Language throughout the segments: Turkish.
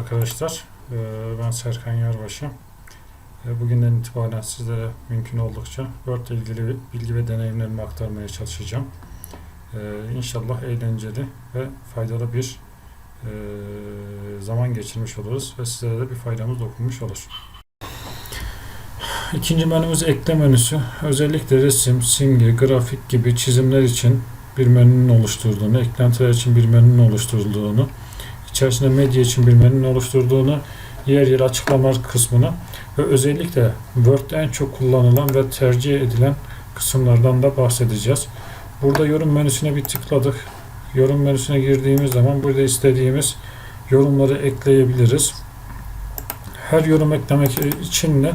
arkadaşlar. Ee, Ben Serkan Yarbaşı. Ee, Bugünden itibaren sizlere mümkün oldukça Word ile ilgili bilgi ve deneyimlerimi aktarmaya çalışacağım. Ee, İnşallah eğlenceli ve faydalı bir e, zaman geçirmiş oluruz ve sizlere de bir faydamız dokunmuş olur. İkinci menümüz ekle menüsü. Özellikle resim, simge, grafik gibi çizimler için bir menünün oluşturduğunu, eklentiler için bir menünün oluşturulduğunu, içerisinde medya için bir menünün oluşturduğunu, yer yer açıklamalar kısmını ve özellikle Word'de en çok kullanılan ve tercih edilen kısımlardan da bahsedeceğiz. Burada yorum menüsüne bir tıkladık. Yorum menüsüne girdiğimiz zaman burada istediğimiz yorumları ekleyebiliriz. Her yorum eklemek için de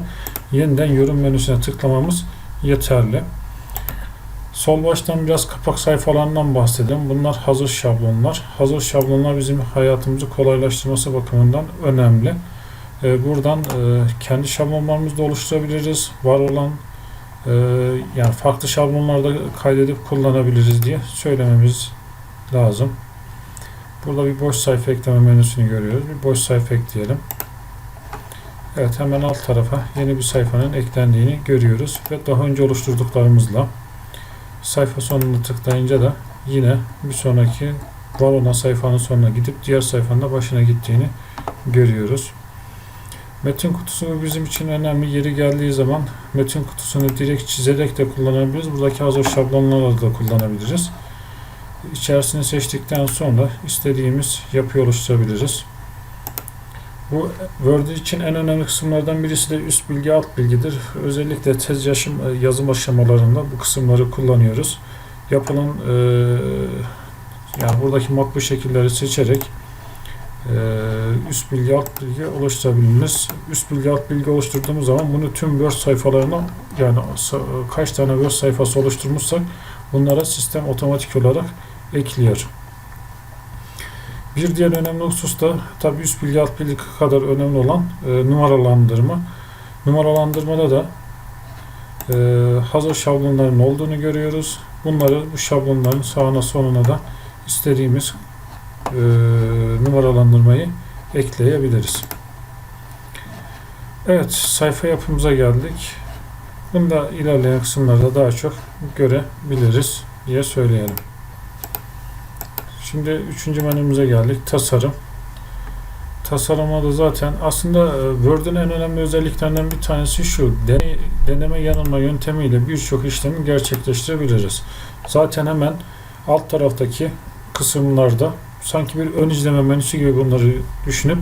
yeniden yorum menüsüne tıklamamız yeterli. Sol baştan biraz kapak sayfalarından bahsedelim. Bunlar hazır şablonlar. Hazır şablonlar bizim hayatımızı kolaylaştırması bakımından önemli. Ee, Buradan e, kendi şablonlarımızı da oluşturabiliriz. Var olan e, yani farklı şablonlarda kaydedip kullanabiliriz diye söylememiz lazım. Burada bir boş sayfa ekleme menüsünü görüyoruz. Bir boş sayfa ekleyelim. Evet hemen alt tarafa yeni bir sayfanın eklendiğini görüyoruz ve daha önce oluşturduklarımızla sayfa sonuna tıklayınca da yine bir sonraki var olan sayfanın sonuna gidip diğer sayfanın da başına gittiğini görüyoruz. Metin kutusu bizim için önemli. Yeri geldiği zaman metin kutusunu direkt çizerek de kullanabiliriz. Buradaki hazır şablonlarla da kullanabiliriz. İçerisini seçtikten sonra istediğimiz yapıyı oluşturabiliriz. Bu Word için en önemli kısımlardan birisi de üst bilgi alt bilgidir. Özellikle tez yaşım, yazım aşamalarında bu kısımları kullanıyoruz. Yapının e, yani buradaki matbu şekilleri seçerek e, üst bilgi alt bilgi oluşturabiliriz. Üst bilgi alt bilgi oluşturduğumuz zaman bunu tüm Word sayfalarına yani kaç tane Word sayfası oluşturmuşsak bunlara sistem otomatik olarak ekliyor. Bir diğer önemli husus da tabi üst bilgi alt bilgi kadar önemli olan e, numaralandırma. Numaralandırmada da e, hazır şablonların olduğunu görüyoruz. Bunları bu şablonların sağına sonuna da istediğimiz e, numaralandırmayı ekleyebiliriz. Evet sayfa yapımıza geldik. Bunu da ilerleyen kısımlarda daha çok görebiliriz diye söyleyelim. Şimdi üçüncü menümüze geldik. Tasarım. Tasarıma da zaten aslında e, Word'ün en önemli özelliklerinden bir tanesi şu. Deneme yanılma yöntemiyle birçok işlemi gerçekleştirebiliriz. Zaten hemen alt taraftaki kısımlarda sanki bir ön izleme menüsü gibi bunları düşünüp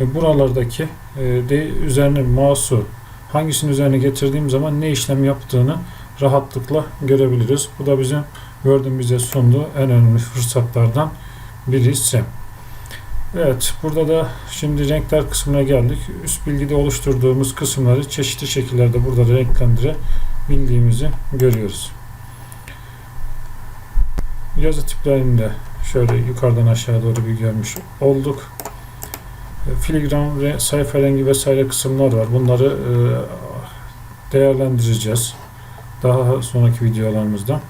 e, buralardaki e, de üzerine mouse'u hangisinin üzerine getirdiğim zaman ne işlem yaptığını rahatlıkla görebiliriz. Bu da bizim Word'un bize sunduğu en önemli fırsatlardan birisi. Evet, burada da şimdi renkler kısmına geldik. Üst bilgide oluşturduğumuz kısımları çeşitli şekillerde burada renklendirebildiğimizi görüyoruz. Yazı tiplerini de şöyle yukarıdan aşağı doğru bir görmüş olduk. Filigran ve sayfa rengi vesaire kısımlar var. Bunları değerlendireceğiz. Daha sonraki videolarımızda.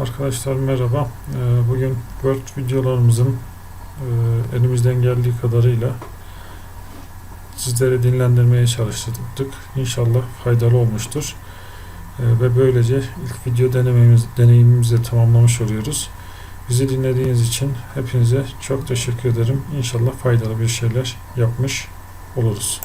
Arkadaşlar merhaba. Bugün Word videolarımızın elimizden geldiği kadarıyla sizlere dinlendirmeye çalıştık. İnşallah faydalı olmuştur. Ve böylece ilk video denememiz, deneyimimizi de tamamlamış oluyoruz. Bizi dinlediğiniz için hepinize çok teşekkür ederim. İnşallah faydalı bir şeyler yapmış oluruz.